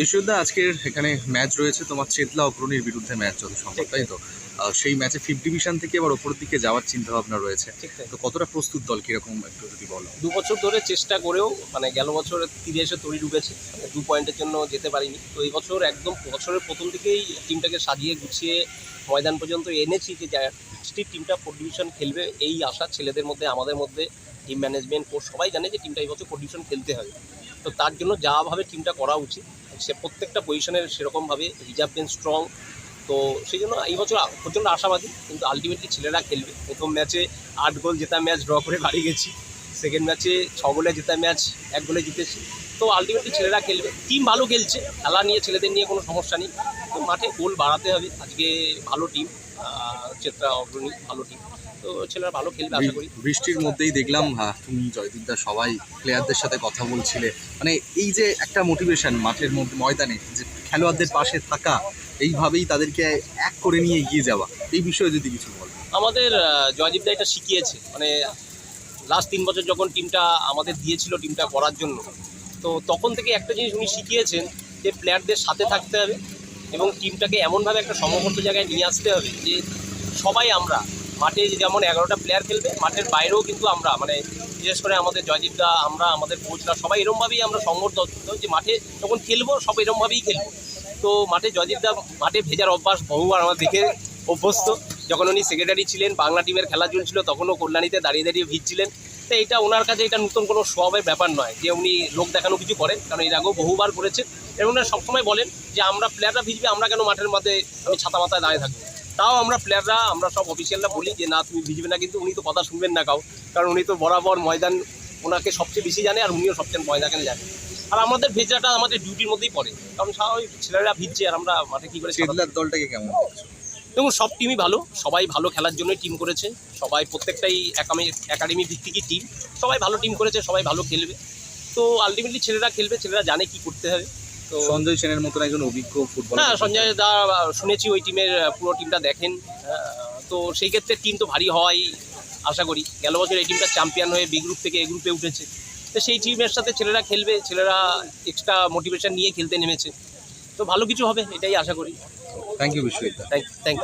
বিশ্ববিদ্যা আজকের এখানে ম্যাচ রয়েছে তোমার চেতলা অগ্রণীর বিরুদ্ধে ম্যাচ যত সম্ভব তাই তো? সেই ম্যাচে ফিফথ ডিভিশন থেকে আবার ওপরের দিকে যাওয়ার চিন্তা ভাবনা রয়েছে তো কতটা প্রস্তুত দল কীরকম একটু যদি বলো? দু বছর ধরে চেষ্টা করেও মানে গেল বছর তীরে এসে তৈরি ডুবেছে মানে দু পয়েন্টের জন্য যেতে পারিনি। তো এই বছর একদম বছরের প্রথম থেকেই টিমটাকে সাজিয়ে গুছিয়ে ময়দান পর্যন্ত এনেছি যে সিক্সটি টিমটা ফোর ডিভিশন খেলবে এই আশা ছেলেদের মধ্যে আমাদের মধ্যে টিম ম্যানেজমেন্ট কোচ সবাই জানে যে টিমটা এই বছর ফোর ডিভিশন খেলতে হবে। তো তার জন্য যাভাবে টিমটা করা উচিত সে প্রত্যেকটা পজিশনের সেরকমভাবে রিজার্ভ বেঞ্চ স্ট্রং তো সেই জন্য এই বছর প্রচণ্ড আশাবাদী, কিন্তু আলটিমেটলি ছেলেরা খেলবে। প্রথম ম্যাচে আট গোল জেতা ম্যাচ ড্র করে বাড়ি গেছি। সেকেন্ড ম্যাচে ছ গোলে জেতা ম্যাচ এক গোলে জিতেছি। তো আলটিমেটলি ছেলেরা খেলবে। টিম ভালো খেলছে। খেলা নিয়ে ছেলেদের নিয়ে কোনো সমস্যা নেই। তো মাঠে গোল বাড়াতে হবে। আজকে ভালো টিম চেত্রা অগ্রণী ভালো টিম তো ছেলেরা ভালো খেলবে আশা করি। বৃষ্টির মধ্যেই দেখলাম হ্যাঁ, তুমি জয়দীপদা সবাই প্লেয়ারদের সাথে কথা বলছিলে। মানে এই যে একটা মোটিভেশন মাঠের মধ্যে ময়দানে যে খেলোয়াড়দের পাশে থাকা এইভাবেই তাদেরকে এক করে নিয়ে এগিয়ে যাওয়া। এই বিষয়ে যদি কিছু বল। আমাদের আহ, জয়দীপ দা এটা শিখিয়েছে। মানে লাস্ট তিন বছর যখন টিমটা আমাদের দিয়েছিল টিমটা করার জন্য তো তখন থেকে একটা জিনিস উনি শিখিয়েছেন যে প্লেয়ারদের সাথে থাকতে হবে। এবং টিমটাকে এমনভাবে একটা সমবদ্ধ জায়গায় নিয়ে আসতে হবে যে সবাই আমরা, মাঠে যেমন এগারোটা প্লেয়ার খেলবে, মাঠের বাইরেও কিন্তু আমরা মানে বিশেষ করে আমাদের জয়দীপ দা, আমরা, আমাদের কোচরা সবাই এরমভাবেই আমরা সংগঠিত যে মাঠে যখন খেলব, সব এরমভাবেই খেলব। তো মাঠে জয়দীপ দা, মাঠে ভেজার অভ্যাস বহুবার আমার দেখে অভ্যস্ত। যখন উনি সেক্রেটারি ছিলেন, বাংলা টিমের খেলা চলছিল, তখনও কল্যাণীতে দাঁড়িয়ে দাঁড়িয়ে ভিজছিলেন। তো এটা ওনার কাছে এটা নতুন কোনো স্বভাবের ব্যাপার নয়। যে উনি লোক দেখানো কিছু করেন, কারণ এর আগেও বহুবার করেছেন। এবং উনি সবসময় বলেন যে, আমরা প্লেয়াররা ভিজবে, আমরা কেন মাঠের মধ্যে আমি ছাতা মাথায় দাঁড়িয়ে থাকব? তাও আমরা প্লেয়াররা আমরা সব অফিসিয়ালরা বলি যে, না, তুমি ভিজবে না। কিন্তু উনি তো কথা শুনবেন না কাউ, কারণ উনি তো বরাবর ময়দান ওনাকে সবচেয়ে বেশি জানে আর উনিও সবচেয়ে ময়দানে জানে। আর আমাদের ভেজাটা আমাদের ডিউটির মধ্যেই পড়ে, কারণ স্বাভাবিক ছেলেরা ভিজছে আর আমরা মাঠে কী করে দলটাকে কেমন? দেখুন সব টিমই ভালো। সবাই ভালো খেলার জন্যই টিম করেছে। সবাই প্রত্যেকটাই একাডেমি একাডেমি ভিত্তিকই টিম সবাই ভালো টিম করেছে সবাই ভালো খেলবে। তো আলটিমেটলি ছেলেরা খেলবে ছেলেরা জানে কি করতে হবে। তো সঞ্জয় সেনের মতন একজন অভিজ্ঞ ফুটবলার হ্যাঁ সঞ্জয় দা শুনেছি ওই টিমের পুরো টিমটা দেখেন। তো সেই ক্ষেত্রে টিম তো ভারী হওয়াই আশা করি। গেল বছর এই টিমটা চ্যাম্পিয়ন হয়ে বি গ্রুপ থেকে এ গ্রুপে উঠেছে। তো সেই টিমের সাথে ছেলেরা খেলবে ছেলেরা এক্সট্রা মোটিভেশন নিয়ে খেলতে নেমেছে। তো ভালো কিছু হবে এটাই আশা করি। Thank you Biswajit thank thank